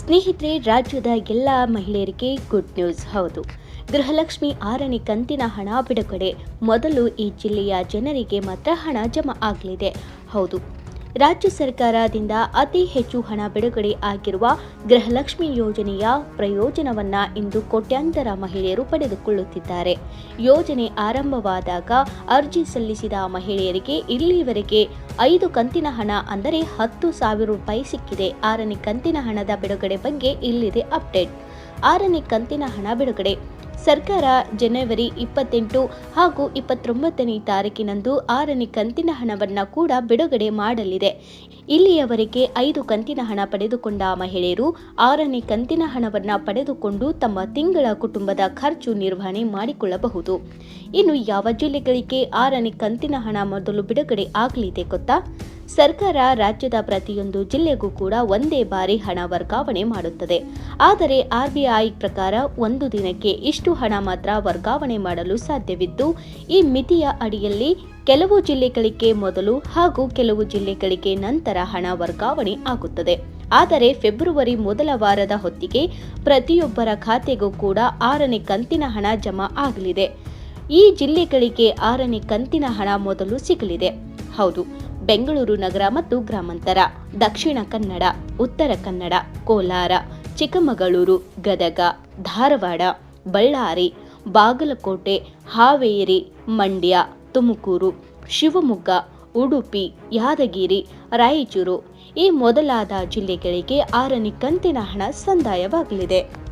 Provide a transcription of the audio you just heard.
ಸ್ನೇಹಿತರೆ, ರಾಜ್ಯದ ಎಲ್ಲ ಮಹಿಳೆಯರಿಗೆ ಗುಡ್ ನ್ಯೂಸ್ ಹೌದು. ಗೃಹಲಕ್ಷ್ಮಿ ಆರನೇ ಕಂತಿನ ಹಣ ಬಿಡುಗಡೆ. ಮೊದಲು ಈ ಜಿಲ್ಲೆಯ ಜನರಿಗೆ ಮಾತ್ರ ಹಣ ಜಮಾ ಆಗಲಿದೆ. ಹೌದು. ರಾಜ್ಯ ಸರ್ಕಾರದಿಂದ ಅತಿ ಹೆಚ್ಚು ಹಣ ಬಿಡುಗಡೆ ಆಗಿರುವ ಗೃಹಲಕ್ಷ್ಮಿ ಯೋಜನೆಯ ಪ್ರಯೋಜನವನ್ನ ಇಂದು ಕೋಟ್ಯಾಂತರ ಮಹಿಳೆಯರು ಪಡೆದುಕೊಳ್ಳುತ್ತಿದ್ದಾರೆ. ಯೋಜನೆ ಆರಂಭವಾದಾಗ ಅರ್ಜಿ ಸಲ್ಲಿಸಿದ ಮಹಿಳೆಯರಿಗೆ ಇಲ್ಲಿವರೆಗೆ ಐದು ಕಂತಿನ ಹಣ ಅಂದರೆ ಹತ್ತು ಸಾವಿರ ರೂಪಾಯಿ ಸಿಕ್ಕಿದೆ. ಆರನೇ ಕಂತಿನ ಹಣದ ಬಿಡುಗಡೆ ಬಗ್ಗೆ ಇಲ್ಲಿದೆ ಅಪ್ಡೇಟ್. ಆರನೇ ಕಂತಿನ ಹಣ ಬಿಡುಗಡೆ. ಸರ್ಕಾರ ಜನವರಿ ಇಪ್ಪತ್ತೆಂಟು ಹಾಗೂ ಇಪ್ಪತ್ತೊಂಬತ್ತನೇ ತಾರೀಕಿನಂದು ಆರನೇ ಕಂತಿನ ಹಣವನ್ನು ಕೂಡ ಬಿಡುಗಡೆ ಮಾಡಲಿದೆ. ಇಲ್ಲಿಯವರೆಗೆ ಐದು ಕಂತಿನ ಹಣ ಪಡೆದುಕೊಂಡ ಮಹಿಳೆಯರು ಆರನೇ ಕಂತಿನ ಹಣವನ್ನು ಪಡೆದುಕೊಂಡು ತಮ್ಮ ತಿಂಗಳ ಕುಟುಂಬದ ಖರ್ಚು ನಿರ್ವಹಣೆ ಮಾಡಿಕೊಳ್ಳಬಹುದು. ಇನ್ನು ಯಾವ ಜಿಲ್ಲೆಗಳಿಗೆ ಆರನೇ ಕಂತಿನ ಹಣ ಮೊದಲು ಬಿಡುಗಡೆ ಆಗಲಿದೆ ಗೊತ್ತಾ? ಸರ್ಕಾರ ರಾಜ್ಯದ ಪ್ರತಿಯೊಂದು ಜಿಲ್ಲೆಗೂ ಕೂಡ ಒಂದೇ ಬಾರಿ ಹಣ ವರ್ಗಾವಣೆ ಮಾಡುತ್ತದೆ. ಆದರೆ ಆರ್ಬಿಐ ಪ್ರಕಾರ ಒಂದು ದಿನಕ್ಕೆ ಇಷ್ಟು ಹಣ ಮಾತ್ರ ವರ್ಗಾವಣೆ ಮಾಡಲು ಸಾಧ್ಯವಿದ್ದು, ಈ ಮಿತಿಯ ಅಡಿಯಲ್ಲಿ ಕೆಲವು ಜಿಲ್ಲೆಗಳಿಗೆ ಮೊದಲು ಹಾಗೂ ಕೆಲವು ಜಿಲ್ಲೆಗಳಿಗೆ ನಂತರ ಹಣ ವರ್ಗಾವಣೆ ಆಗುತ್ತದೆ. ಆದರೆ ಫೆಬ್ರವರಿ ಮೊದಲ ವಾರದ ಹೊತ್ತಿಗೆ ಪ್ರತಿಯೊಬ್ಬರ ಖಾತೆಗೂ ಕೂಡ ಆರನೇ ಕಂತಿನ ಹಣ ಜಮಾ ಆಗಲಿದೆ. ಈ ಜಿಲ್ಲೆಗಳಿಗೆ ಆರನೇ ಕಂತಿನ ಹಣ ಮೊದಲು ಸಿಗಲಿದೆ. ಹೌದು, ಬೆಂಗಳೂರು ನಗರ ಮತ್ತು ಗ್ರಾಮಾಂತರ, ದಕ್ಷಿಣ ಕನ್ನಡ, ಉತ್ತರ ಕನ್ನಡ, ಕೋಲಾರ, ಚಿಕ್ಕಮಗಳೂರು, ಗದಗ, ಧಾರವಾಡ, ಬಳ್ಳಾರಿ, ಬಾಗಲಕೋಟೆ, ಹಾವೇರಿ, ಮಂಡ್ಯ ತುಮಕೂರು ಶಿವಮೊಗ್ಗ ಉಡುಪಿ ಯಾದಗಿರಿ ರಾಯಚೂರು ಈ ಮೊದಲಾದ ಜಿಲ್ಲೆಗಳಿಗೆ ಆರನೇ ಕಂತಿನ ಹಣ ಸಂದಾಯವಾಗಲಿದೆ.